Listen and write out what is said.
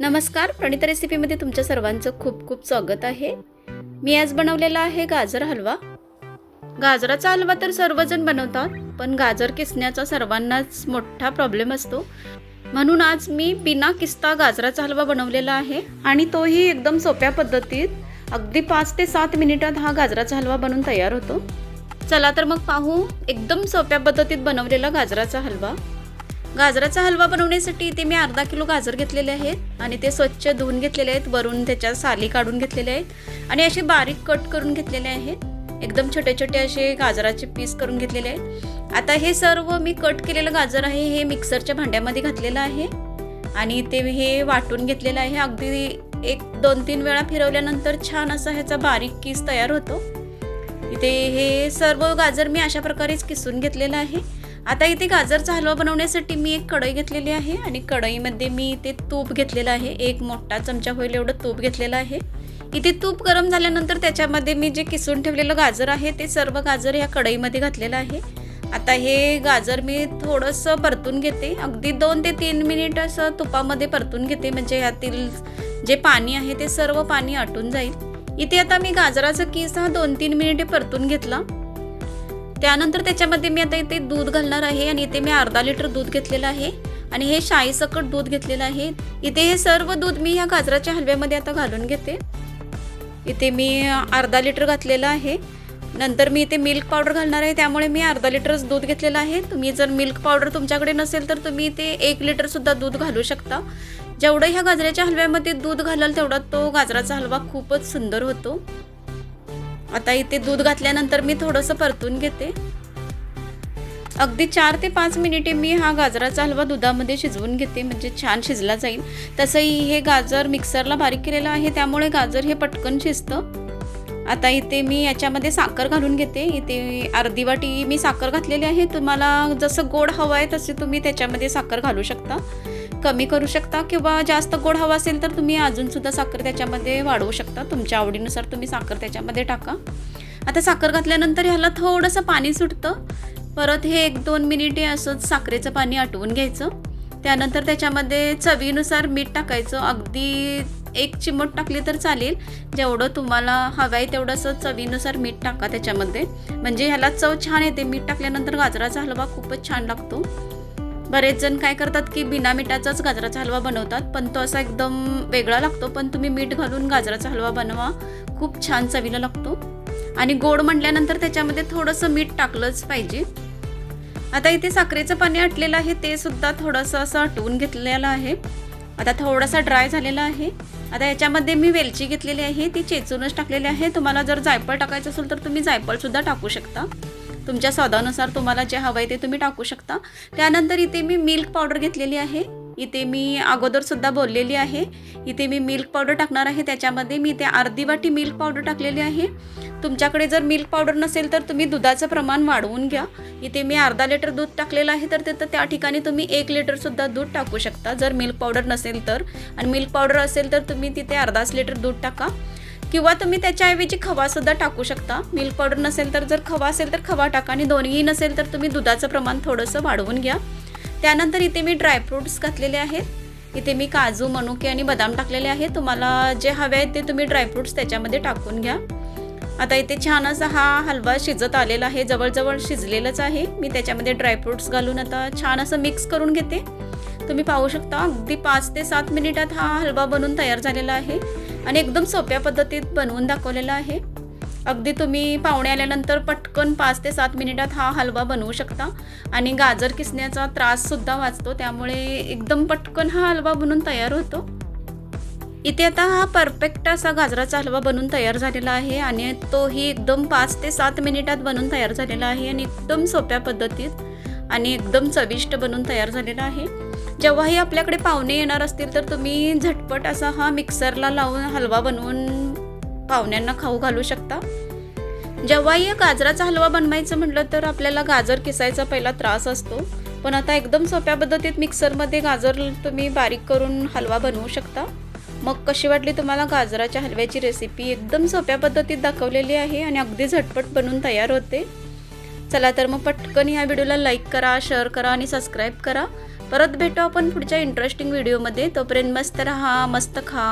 नमस्कार प्रणिता रेसिपीमध्ये तुमच्या सर्वांचं खूप खूप स्वागत आहे. मी आज बनवलेला आहे गाजर हलवा. गाजराचा हलवा तर सर्वजण बनवतात पण गाजर किसण्याचा सर्वांनाच मोठा प्रॉब्लेम असतो. म्हणून आज मी बिना किस्ता गाजराचा हलवा बनवलेला आहे आणि तोही एकदम सोप्या पद्धतीत. अगदी पाच ते सात मिनिटात हा गाजराचा हलवा बनून तयार होतो. चला तर मग पाहू एकदम सोप्या पद्धतीत बनवलेला गाजराचा हलवा. गाजराचा हलवा बनवण्यासाठी इथे मी अर्धा किलो गाजर घेतलेले आहेत आणि ते स्वच्छ धुवून घेतलेले आहेत वरून त्याच्या साली काढून घेतलेले आहेत आणि असे बारीक कट करून घेतलेले आहेत. एकदम छोटे छोटे असे गाजराचे पीस करून घेतलेले आहेत. आता हे सर्व मी कट केलेलं गाजर आहे हे मिक्सरच्या भांड्यामध्ये घातलेलं आहे आणि ते हे वाटून घेतलेलं आहे. अगदी एक दोन तीन वेळा फिरवल्यानंतर छान असा ह्याचा बारीक किस तयार होतो. इथे हे सर्व गाजर मी अशा प्रकारेच किसून घेतलेलं आहे. आता इथे गाजरचा हलवा बनवण्यासाठी मी एक कढई घेतलेली आहे आणि कढईमध्ये मी इथे तूप घेतलेलं आहे. एक मोठा चमचा होईल एवढं तूप घेतलेलं आहे. इथे तूप गरम झाल्यानंतर त्याच्यामध्ये मी जे किसून ठेवलेलं गाजर आहे ते सर्व गाजर ह्या कढईमध्ये घातलेलं आहे. आता हे गाजर मी थोडंसं परतून घेते. अगदी दोन ते तीन मिनिट असं तुपामध्ये परतून घेते. म्हणजे यातील जे पाणी आहे ते सर्व पाणी आटून जाईल. इथे आता मी गाजराचं किस हा दोन तीन मिनिटे परतून घेतला. त्यानंतर त्याच्यामध्ये मी आता इथे दूध घालणार आहे आणि इथे मी अर्धा लिटर दूध घेतलेलं आहे. आणि हे शाईसकट दूध घेतलेलं आहे. इथे हे सर्व दूध मी ह्या गाजराच्या हलव्यामध्ये आता घालून घेते. इथे मी अर्धा लिटर घातलेलं आहे. नंतर मी इथे मिल्क पावडर घालणार आहे. त्यामुळे मी अर्धा लिटरच दूध घेतलेलं आहे. तुम्ही जर मिल्क पावडर तुमच्याकडे नसेल तर तुम्ही इथे एक लिटरसुद्धा दूध घालू शकता. जेवढं ह्या गाजराच्या हलव्यामध्ये दूध घालाल तेवढा तो गाजराचा हलवा खूपच सुंदर होतो. आता इथे दूध घातल्यानंतर मी थोडंसं परतून घेते. अगदी चार ते पाच मिनिटे मी हा गाजराचा हलवा दुधामध्ये शिजवून घेते म्हणजे छान शिजला जाईल. तसंही हे गाजर मिक्सरला बारीक केलेलं आहे त्यामुळे गाजर हे पटकन शिजतं. आता इथे मी याच्यामध्ये साखर घालून घेते. इथे अर्धी वाटी मी साखर घातलेली आहे. तुम्हाला जसं गोड हवं आहे तसे तुम्ही त्याच्यामध्ये साखर घालू शकता. कमी करू शकता किंवा जास्त गोड हवा असेल तर तुम्ही अजूनसुद्धा साखर त्याच्यामध्ये वाढवू शकता. तुमच्या आवडीनुसार तुम्ही साखर त्याच्यामध्ये टाका. आता साखर घातल्यानंतर ह्याला थोडंसं पाणी सुटतं. परत हे एक दोन मिनिटे असंच साखरेचं पाणी आटवून घ्यायचं. त्यानंतर त्याच्यामध्ये चवीनुसार मीठ टाकायचं. अगदी एक चिमट टाकली तर चालेल. जेवढं तुम्हाला हवं आहे तेवढंसं चवीनुसार मीठ टाका त्याच्यामध्ये. म्हणजे ह्याला चव छान येते. मीठ टाकल्यानंतर गाजराचा हलवा खूपच छान लागतो. बरेच जण काय करतात की बिना मिठाचाच गाजराचा हलवा बनवतात पण तो असा एकदम वेगळा लागतो पण तुम्ही मीठ घालून गाजराचा हलवा बनवा. खूप छान चवीला लागतो. आणि गोड म्हटल्यानंतर त्याच्यामध्ये थोडंसं मीठ टाकलंच पाहिजे. आता इथे साखरेचं पाणी आटलेलं आहे ते सुद्धा थोडंसं असं आटवून घेतलेलं आहे. आता थोडासा ड्राय झालेला आहे. आता याच्यामध्ये मी वेलची घेतलेली आहे ती चेचूनच टाकलेली आहे. तुम्हाला जर जायफळ टाकायचं असेल तर तुम्ही जायफळसुद्धा टाकू शकता. तुमच्या स्वादानुसार तुम्हाला जे हवं आहे ते तुम्ही टाकू शकता. त्यानंतर इथे मी मिल्क पावडर घेतलेली आहे. इथे मी अगोदरसुद्धा बोललेली आहे. इथे मी मिल्क पावडर टाकणार आहे. त्याच्यामध्ये मी इथे अर्धी वाटी मिल्क पावडर टाकलेली आहे. तुमच्याकडे जर मिल्क पावडर नसेल तर तुम्ही दुधाचं प्रमाण वाढवून घ्या. इथे मी अर्धा लिटर दूध टाकलेलं आहे. तर तिथं त्या ठिकाणी तुम्ही एक लिटरसुद्धा दूध टाकू शकता. जर मिल्क पावडर नसेल तर. आणि मिल्क पावडर असेल तर तुम्ही तिथे अर्धाच लिटर दूध टाका. किंवा तुम्ही त्याच्याऐवजी खवासुद्धा टाकू शकता. मिल्क पावडर नसेल तर जर खवा असेल तर खवा टाका आणि दोन्हीही नसेल तर तुम्ही दुधाचं प्रमाण थोडंसं वाढवून घ्या. त्यानंतर इथे मी ड्रायफ्रूट्स घातलेले आहेत. इथे मी काजू मनुके आणि बदाम टाकलेले आहेत. तुम्हाला जे हवे आहेत ते तुम्ही ड्रायफ्रूट्स त्याच्यामध्ये टाकून घ्या. आता इथे छान असा हा हलवा शिजत आलेला आहे. जवळजवळ शिजलेलंच आहे. मी त्याच्यामध्ये ड्रायफ्रूट्स घालून आता छान असं मिक्स करून घेते. तुम्ही पाहू शकता अगदी पाच ते सात मिनिटात हा हलवा बनवून तयार झालेला आहे. आणि एकदम सोप्या पद्धतीत बनवून दाखवलेला आहे. अगदी तुम्ही पाहुणे आल्यानंतर पटकन पाच ते सात मिनिटात हा हलवा बनवू शकता. आणि गाजर किसण्याचा त्राससुद्धा वाचतो त्यामुळे एकदम पटकन हा हलवा बनवून तयार होतो. इथे आता हा परफेक्ट असा गाजराचा हलवा बनून तयार झालेला आहे आणि तोही एकदम पाच ते सात मिनिटात बनून तयार झालेला आहे आणि एकदम सोप्या पद्धतीत. आणि एकदम चविष्ट बनून तयार झालेला आहे. जेव्हाही आपल्याकडे पाहुणे येणार असतील तर तुम्ही झटपट असा हा मिक्सरला लावून हलवा बनवून पाहुण्यांना खाऊ घालू शकता. जेव्हाही गाजराचा हलवा बनवायचं म्हटलं तर आपल्याला गाजर किसायचा पहिला त्रास असतो. पण आता एकदम सोप्या पद्धतीत मिक्सरमध्ये गाजर तुम्ही बारीक करून हलवा बनवू शकता. मग कशी वाटली तुम्हाला गाजराच्या हलव्याची रेसिपी एकदम सोप्या पद्धतीत दाखवलेली आहे आणि अगदी झटपट बनून तयार होते. चला तर मग पटकन ह्या व्हिडिओला लाईक करा शेअर करा आणि सबस्क्राईब करा. परत भेटू आपण पुढच्या इंटरेस्टिंग व्हिडिओमध्ये तोपर्यंत मस्त राहा मस्त खा.